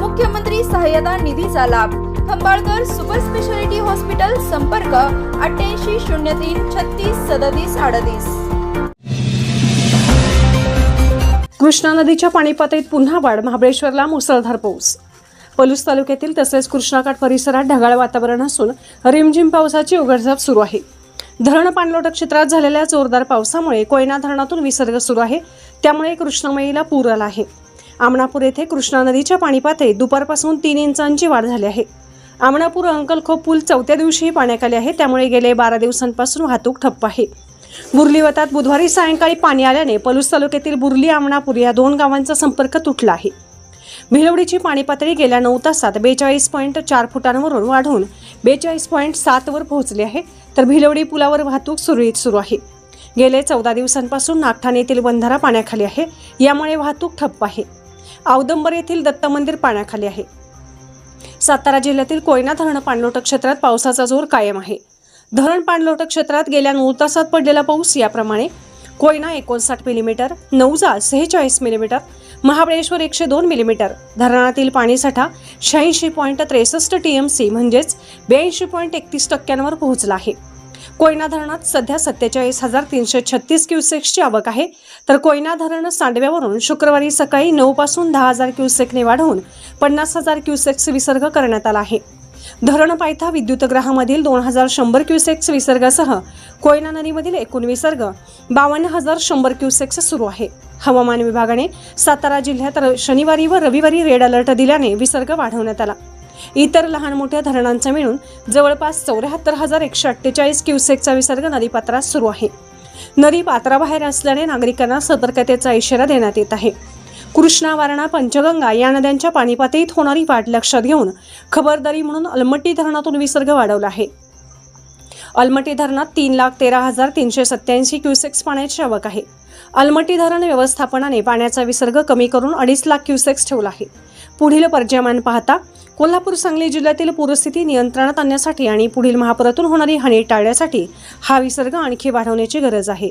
मुख्यमंत्री सहाय्यता निधीचा लाभ. खंबाळकर सुपर स्पेशालिटी हॉस्पिटल संपर्क अठ्ठ्याऐंशी शून्य तीन छत्तीस सदतीस अडतीस. कृष्णा नदीच्या पाणी पातळीत पुन्हा वाढ महाबळेश्वरला मुसळधार पाऊस. पलूस तालुक्यातील तसेच कृष्णाकाठ परिसरात ढगाळ वातावरण असून रिमझिम पावसाची उघडझाप सुरू आहे. धरण पाणलोट क्षेत्रात झालेल्या जोरदार पावसामुळे कोयना धरणातून विसर्ग सुरू आहे. त्यामुळे कृष्णामाईला पूर आला आहे. आमणापूर येथे कृष्णा नदीच्या पाणी पातळीत दुपारपासून तीन इंचांची वाढ झाली आहे. आमणापूर अंकलखोप पूल चौथ्या दिवशीही पाण्याखाली आहे त्यामुळे गेले बारा दिवसांपासून वाहतूक ठप्प आहे. बुर्लीवतात बुधवारी सायंकाळी पाणी आल्याने पलूस तालुक्यातील बुर्ली आमणापूर या दोन गावांचा संपर्क तुटला आहे. भिलवडीची पाणी पातळी गेल्या नऊ तासात बेचाळीस पॉईंट चार फुटांवरून वाढून बेचाळीस पॉईंट सातवर पोहोचली आहे तर भिलवडी पुलावर वाहतूक सुरळीत सुरू आहे. गेले चौदा दिवसांपासून नागठाणे येथील बंधारा पाण्याखाली आहे यामुळे वाहतूक ठप्प आहे. औदंबर येथील दत्त मंदिर पाण्याखाली आहे. सातारा जिल्ह्यातील कोयना धरण पाणलोट क्षेत्रात पावसाचा जोर कायम आहे. धरण पाणलोट क्षेत्रात गेल्या नऊ तासात पडलेला पाऊस याप्रमाणे कोयना एकोणसाठ मिलीमीटर नौजा सेहेचाळीस मिलीमीटर महाबळेश्वर एकशे दोन मिलीमीटर धरणातील पाणीसाठा शहाऐंशी पॉईंट त्रेसष्ट टी एम सी म्हणजेच ब्याऐंशी पॉईंट एकतीस टक्क्यांवर पोहोचला आहे. कोयना धरणात सध्या सत्तेचाळीस हजार तीनशे छत्तीस क्युसेक्सची आवक आहे. तर कोयना धरण सांडव्यावरून शुक्रवारी सकाळी नऊ पासून दहा हजार क्युसेकने वाढवून पन्नास हजार क्युसेक्स विसर्ग करण्यात आला आहे. धरण पायथा विद्युतगृहामधील दोन हजार शंभर क्युसेक्स विसर्गासह कोयना नदीमधील एकूण विसर्ग बावन्न हजार शंभर क्युसेक्स सुरू आहे. हवामान विभागाने सातारा जिल्ह्यात र- शनिवारी व रविवारी रेड अलर्ट दिल्याने विसर्ग वाढवण्यात आला. इतर लहान मोठ्या धरणांचा मिळून जवळपास चौऱ्याहत्तर हजार एकशे अठ्ठेचाळीस क्युसेकचा विसर्ग नदीपात्रात सुरू आहे. नदी पात्राबाहेर असल्याने नागरिकांना सतर्कतेचा इशारा देण्यात येत आहे. कृष्णा वारणा पंचगंगा या नद्यांच्या पाणीपातळीत होणारी वाढ लक्षात घेऊन खबरदारी म्हणून अलमट्टी धरणातून विसर्ग वाढवला आहे. अलमट्टी धरणात तीन लाख तेरा हजार तीनशे सत्याऐंशी क्युसेक्स पाण्याची आवक आहे. अलमट्टी धरण व्यवस्थापनाने पाण्याचा विसर्ग कमी करून अडीच लाख क्युसेक्स ठेवला आहे. पुढील पर्यायमान पाहता कोल्हापूर सांगली जिल्ह्यातील पूरस्थिती नियंत्रणात आणण्यासाठी आणि पुढील महापुरातून होणारी हानी टाळण्यासाठी हा विसर्ग आणखी वाढवण्याची गरज आहे.